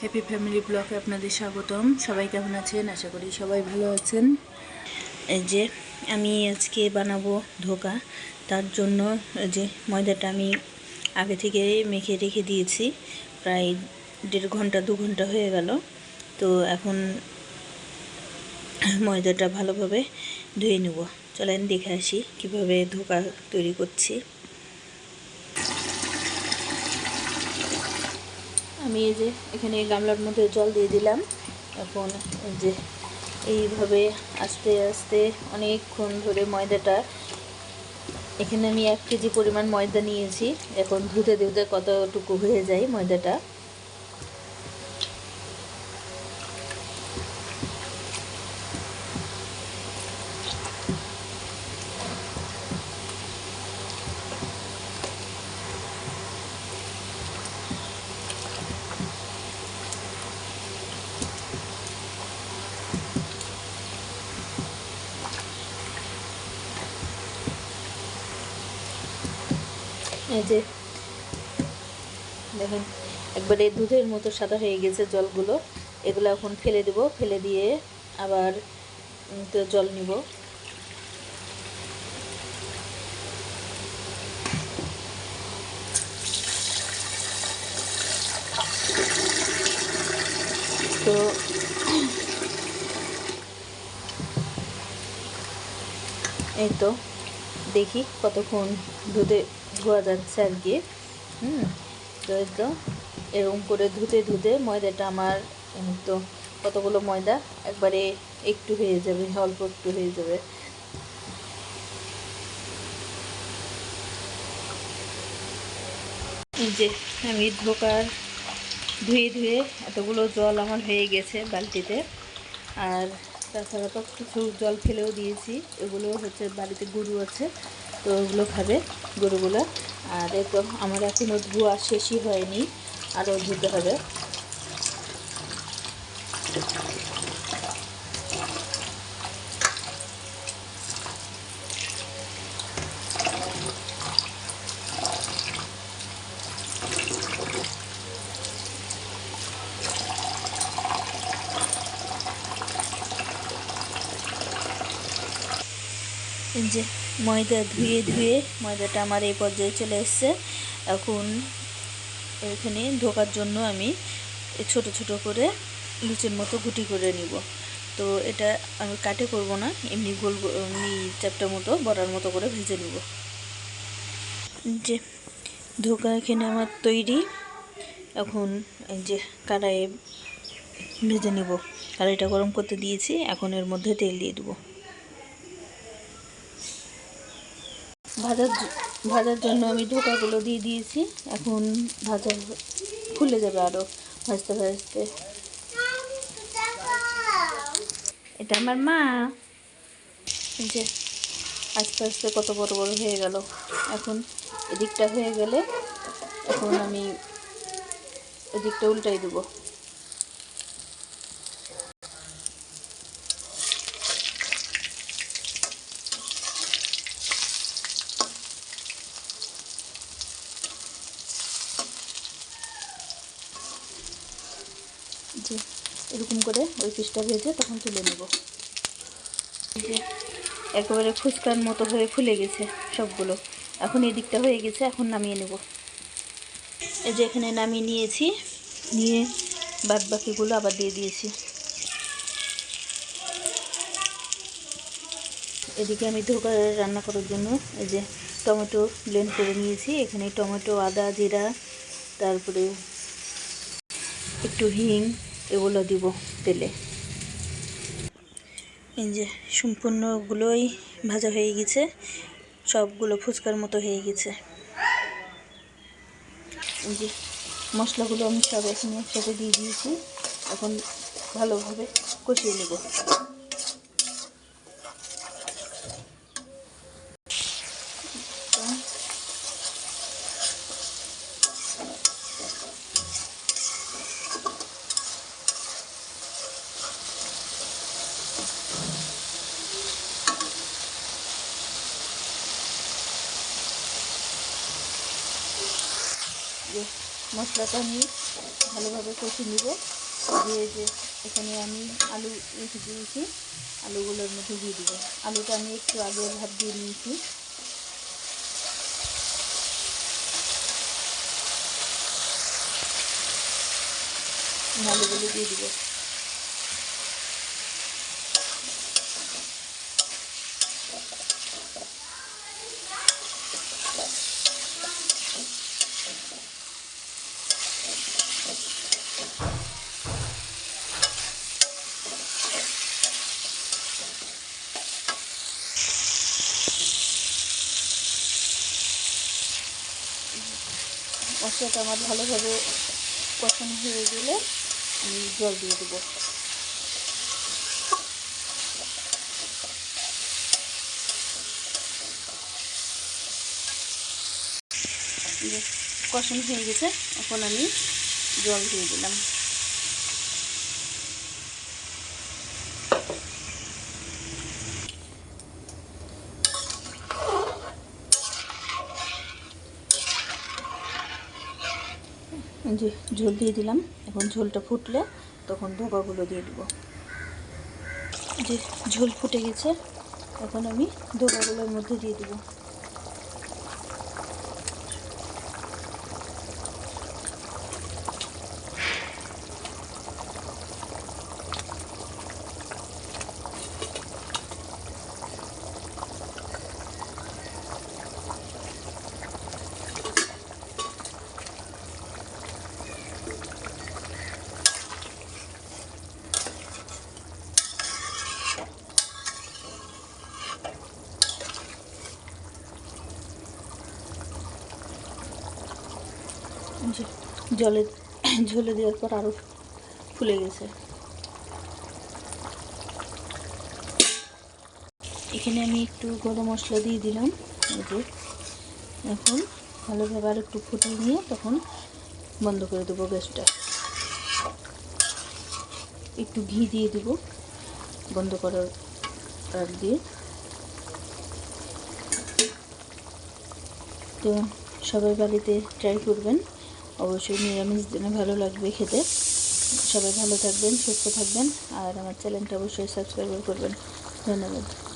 Happy family ব্লকে আপনাদের স্বাগতম। সবাই কেমন আছেন? আশা করি সবাই ভালো আছেন। এই যে, আমি আজকে বানাবো ধোকা। তার জন্য যে ময়দাটা আমি আগে থেকে মেখে রেখে দিয়েছি। প্রায় দেড় ঘণ্টা, দু ঘণ্টা হয়ে গেল। তো এখন ময়দাটা ভালোভাবে ধুয়ে নেব। চলেন দেখে আসি কীভাবে ধোকা তৈরি করছি। আমি এই যে এখানে গামলার মধ্যে জল দিয়ে দিলাম। এখন এই যে এইভাবে আস্তে আস্তে অনেকক্ষণ ধরে ময়দাটা, এখানে আমি এক কেজি পরিমাণ ময়দা নিয়েছি। এখন ধুতে ধুতে কতটুকু হয়ে যায় ময়দাটা? যে, দেখেন, একবারে দুধের মতো সাদা হয়ে গেছে জলগুলো। এগুলো এখন ফেলে দেব, ফেলে দিয়ে আবার তো জল নিব। তো, এই তো, দেখি কতক্ষণ ধুতে ধোয়া যাচ্ছে আর কি। হুম, তো এই তো এরকম করে ধুতে ধুতে ময়দাটা আমার তো কতগুলো ময়দা একবারে একটু হয়ে যাবে, অল্প একটু হয়ে যাবে। যে আমি ধোকার ধুয়ে ধুয়ে এতগুলো জল আমার হয়ে গেছে বালতিতে। আর তাছাড়া তো কিছু জল ফেলেও দিয়েছি, এগুলো হচ্ছে বাড়িতে গরু আছে, তো ওগুলো খাবে। গরুগুলো। আর তো আমার এখনও ধোয়া শেষই হয়নি আরও ধুতে হবে। যে ময়দা ধুয়ে ধুয়ে ময়দাটা আমার এই পর্যায়ে চলে এসছে। এখন এখানে ঢোকার জন্য আমি ছোট ছোট করে লুচের মতো গুটি করে নিব। তো এটা আমি কাটে করব না, এমনি গোল এমনি চ্যাপটা মতো, বড়ার মতো করে ভেজে নিব। যে ধোকা এখানে আমার তৈরি। এখন যে কড়াইয়ে ভেজে নিব। কড়াইটা গরম করতে দিয়েছি, এখন এর মধ্যে তেল দিয়ে দেবো। ভাজার ভাজার জন্য আমি ঢোকাগুলো দিয়ে দিয়েছি। এখন ভাজা ফুলে যাবে আরও ভাজতে ভাজতে। এটা আমার মা। যে আস্তে আস্তে কত বড় বড় হয়ে গেল। এখন এদিকটা হয়ে গেলে এখন আমি এদিকটা উল্টাই দেবো। এরকম করে ওই পিসটা ভেজে তখন তুলে নেব। একেবারে ফুচকার মতো হয়ে ফুলে গেছে সবগুলো। এখন এই দিকটা হয়ে গেছে, এখন নামিয়ে নেব। এই যে এখানে নামিয়ে নিয়েছি, নিয়ে বাদ বাকিগুলো আবার দিয়ে দিয়েছি। এদিকে আমি ধোকা রান্না করার জন্য এই যে টমেটো ব্লেন্ড করে নিয়েছি। এখানে টমেটো, আদা, জিরা, তারপরে একটু হিং এগুলো দিব তেলে। এই যে সম্পূর্ণগুলোই ভাজা হয়ে গেছে, সবগুলো ফুচকার মতো হয়ে গেছে। এই যে মশলাগুলো আমি সব এখানে একসাথে দিয়ে দিয়েছি, এখন ভালোভাবে কষিয়ে নেব যে মশলাটা আমি ভালোভাবে কষে নিব। দিয়ে যে এখানে আমি আলু রেখে দিয়েছি, আলুগুলোর মধ্যে দিয়ে দিব। আলুটা আমি একটু আগে ভাত দিয়ে নিয়েছি। আলুগুলো দিয়ে দিব। মশলাটা আমার ভালোভাবে কষানো হয়ে গেলে আমি জল দিয়ে দেবো। কষানো হয়ে গেছে, এখন আমি জল দিয়ে দিলাম। যে ঝোল দিয়ে দিলাম। এখন ঝোলটা ফুটলে তখন ধোকাগুলো দিয়ে দেবো। যে ঝোল ফুটে গেছে, এখন আমি ধোকাগুলোর মধ্যে দিয়ে দিব। জলে, ঝোলে দেওয়ার পর আরও ফুলে গেছে। এখানে আমি একটু গরম মশলা দিয়ে দিলাম। যে, এখন ভালোভাবে আর একটু ফুটিয়ে নিয়ে তখন বন্ধ করে দেবো গ্যাসটা। একটু ঘি দিয়ে দিব বন্ধ করার আগ দিয়ে। তো সবাই বাড়িতে ট্রাই করবেন। অবশ্যই নিরামিষ দিনে ভালো লাগবে খেতে। সবাই ভালো থাকবেন, সুস্থ থাকবেন, আর আমার চ্যানেলটা অবশ্যই সাবস্ক্রাইব করবেন। ধন্যবাদ।